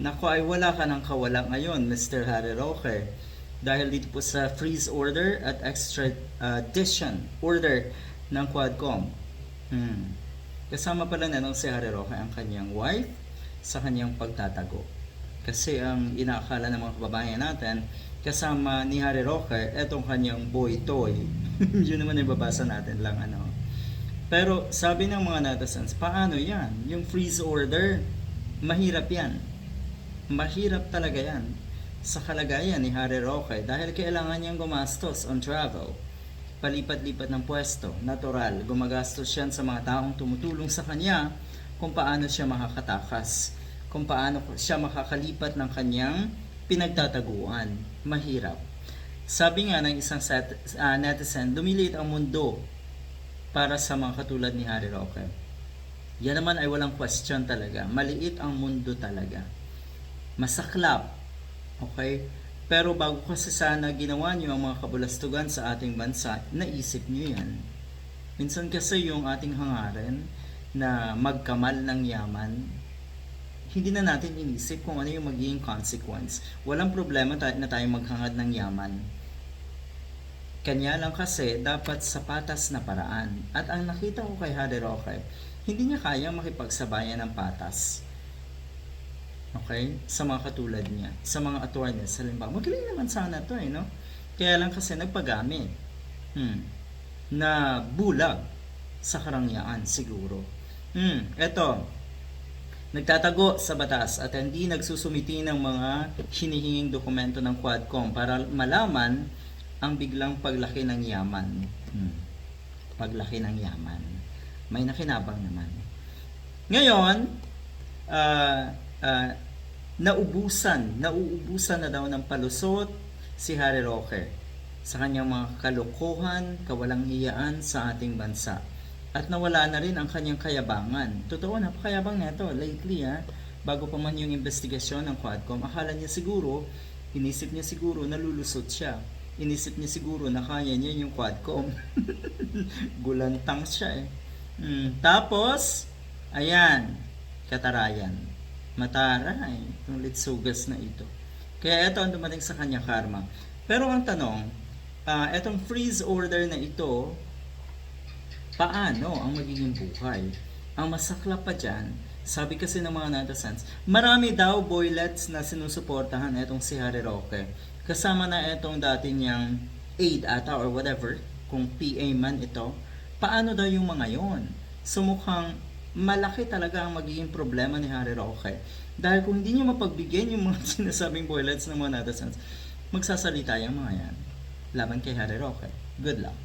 Nako ay wala ka ng kawala ngayon, Mr. Harry Roque. Dahil dito po sa freeze order at extradition order ng Quadcom. Hmm. Kasama pala na nung si Harry Roque ang kanyang wife sa kanyang pagtatago. Kasi ang inaakala ng mga kababayan natin, kasama ni Harry Roque, etong kanyang boy toy. Yun naman yung babasa natin lang ano. Pero sabi ng mga netizens, paano yan? Yung freeze order, mahirap yan. Mahirap talaga yan sa kalagayan ni Harry Roque dahil kailangan niyang gumastos on travel. Palipat-lipat ng pwesto, natural, gumagastos siya sa mga taong tumutulong sa kanya kung paano siya makakatakas, kung paano siya makakalipat ng kanyang pinagtataguan. Mahirap. Sabi nga ng isang set, ah, netizen, dumiliit ang mundo para sa mga katulad ni Harry Roque. Yan naman ay walang question talaga. Maliit ang mundo talaga. Masaklap. Okay? Pero bago kasi sana ginawa niyo ang mga kabulastugan sa ating bansa, naisip niyo yan. Minsan kasi yung ating hangarin na magkamal ng yaman, hindi na natin inisip kung ano yung magiging consequence. Walang problema tayo na tayo maghangad ng yaman. Kanya lang kasi dapat sa patas na paraan. At ang nakita ko kay Harry Roque, hindi niya kaya makipagsabayan ng patas. Okay? Sa mga katulad niya. Sa mga attorneys. Halimbawa, magaling naman sana to eh, no? Kaya lang kasi nagpagamit. Hmm. Na bulag sa karangyaan siguro. Hmm. Eto. Nagtatago sa batas at hindi nagsusumiti ng mga hinihinging dokumento ng Quadcom para malaman ang biglang paglaki ng yaman. Hmm. Paglaki ng yaman. May nakinabang naman. Ngayon, ah, ah, naubusan, nauubusan na daw ng palusot si Harry Roque sa kanyang mga kalokohan, kawalang hiyaan sa ating bansa. At nawala na rin ang kanyang kayabangan. Totoo, napakayabang nito lately ha. Bago pa man yung investigasyon ng Quadcom, akala niya siguro, inisip niya siguro nalulusot siya. Inisip niya siguro na kaya niya yung Quadcom. Gulantang siya eh. Mm, tapos, ayan, katarayan. Mataray, itong litsugas na ito. Kaya ito ang dumating sa kanya karma. Pero ang tanong, ah, itong freeze order na ito, paano ang magiging buhay? Ang masakla pa dyan, sabi kasi ng mga netizens, marami daw boylets na sinusuportahan itong si Harry Roque. Kasama na itong dati niyang aid ata or whatever, kung PA man ito. Paano daw yung mga yon? So mukhang malaki talaga ang magiging problema ni Harry Roque. Dahil kung hindi niyo mapagbigyan yung mga sinasabing boylets ng mga netizens, magsasalita yung mga yan laban kay Harry Roque. Good luck.